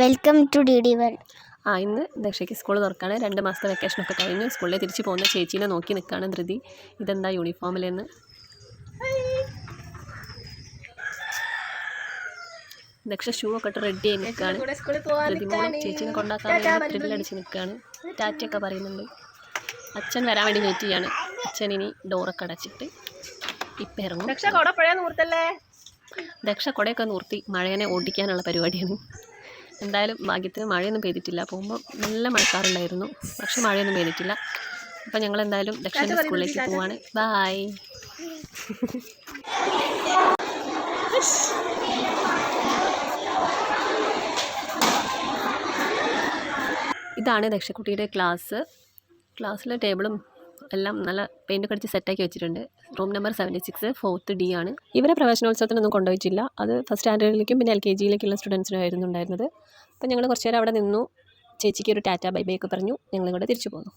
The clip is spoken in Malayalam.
Welcome to D D one ആ ഇന്ന് ദക്ഷയ്ക്ക് സ്കൂൾ തുറക്കാണ്. രണ്ട് മാസത്തെ വെക്കേഷനൊക്കെ കഴിഞ്ഞു. സ്കൂളിൽ തിരിച്ച് പോകുന്ന ചേച്ചീനെ നോക്കി നിൽക്കുകയാണ് ധൃതി. ഇതെന്താ യൂണിഫോമിലെന്ന് ദക്ഷ ഷൂ ഒക്കെ ഇട്ട് റെഡി ആയി നിൽക്കുകയാണ് ധൃതിമോളും ചേച്ചീനെ കൊണ്ടാക്കാൻ ത്രില്ലടിച്ച് നിൽക്കുകയാണ് ടാറ്റയൊക്കെ പറയുന്നുണ്ട്. അച്ഛൻ വരാൻ വേണ്ടി വെയിറ്റ് ചെയ്യാണ്. അച്ഛൻ ഇനി ഡോറൊക്കെ അടച്ചിട്ട് ഇപ്പം ഇറങ്ങും. ദക്ഷ കുടയൊക്കെ നൂർത്തി മഴേനെ ഓടിക്കാനുള്ള പരിപാടിയാണ്. എന്തായാലും ഭാഗ്യത്തിന് മഴയൊന്നും പെയ്തിട്ടില്ല. പോകുമ്പോൾ നല്ല മഴക്കാറുണ്ടായിരുന്നു. പക്ഷെ മഴയൊന്നും പെയ്തിട്ടില്ല. അപ്പം ഞങ്ങൾ എന്തായാലും ദക്ഷിണ സ്കൂളിലേക്ക് പോവാണ്. ബായ്. ഇതാണ് ദക്ഷക്കുട്ടിയുടെ ക്ലാസ്. ക്ലാസ്സിലെ ടേബിളും എല്ലാം നല്ല പെയിന്റ് കടിച്ച് സെറ്റാക്കി വെച്ചിട്ടുണ്ട്. Room number seventy six fourth D ആണ്. ഇവരെ പ്രവേശനോത്സവത്തിനൊന്നും കൊണ്ടുപോയിട്ടില്ല. അത് ഫസ്റ്റ് സ്റ്റാൻഡേർഡിലേക്കും പിന്നെ എൽ കെ ജിയിലേക്കുള്ള സ്റ്റുഡൻസിനായിരുന്നു ഉണ്ടായിരുന്നത്. അപ്പോൾ ഞങ്ങൾ കുറച്ച് നേരം അവിടെ നിന്നു. ചേച്ചിക്ക് ഒരു ടാറ്റ ബൈ ബൈ ഒക്കെ പറഞ്ഞു. ഞങ്ങളിങ്ങോട്ട് തിരിച്ചു പോന്നു.